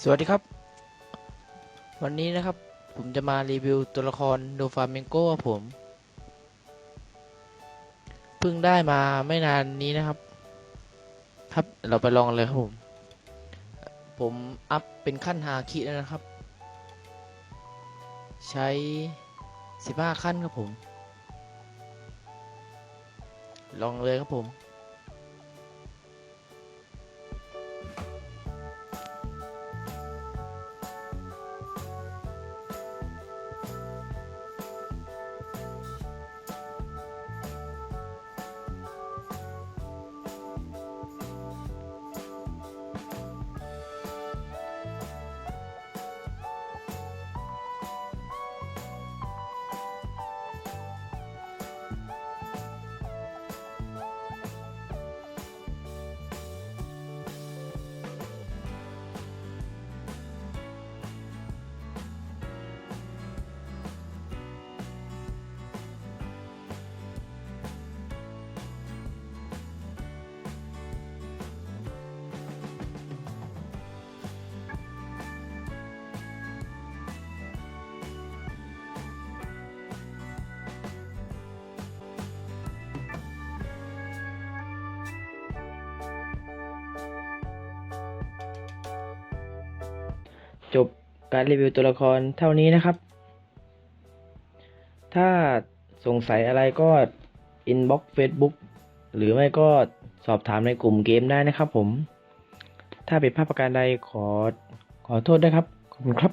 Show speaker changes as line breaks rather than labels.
สวัสดีครับ วันนี้นะครับผมจะมารีวิวตัวละครโดฟาเมงโก้ครับผม เพิ่งได้มาไม่นานนี้นะครับ ครับเราไปลองเลยครับผม ผมอัพเป็นขั้นฮาคิแล้วนะครับ ใช้ 15 ขั้นครับผม ลองเลยครับผม จบการรีวิวตัวละครเท่านี้นะครับ ถ้าสงสัยอะไรก็ inbox Facebook หรือไม่ก็สอบถามในกลุ่มเกมได้นะครับผม ถ้าผิดพลาดประการใดขอขอโทษด้วยครับ ขอบคุณครับ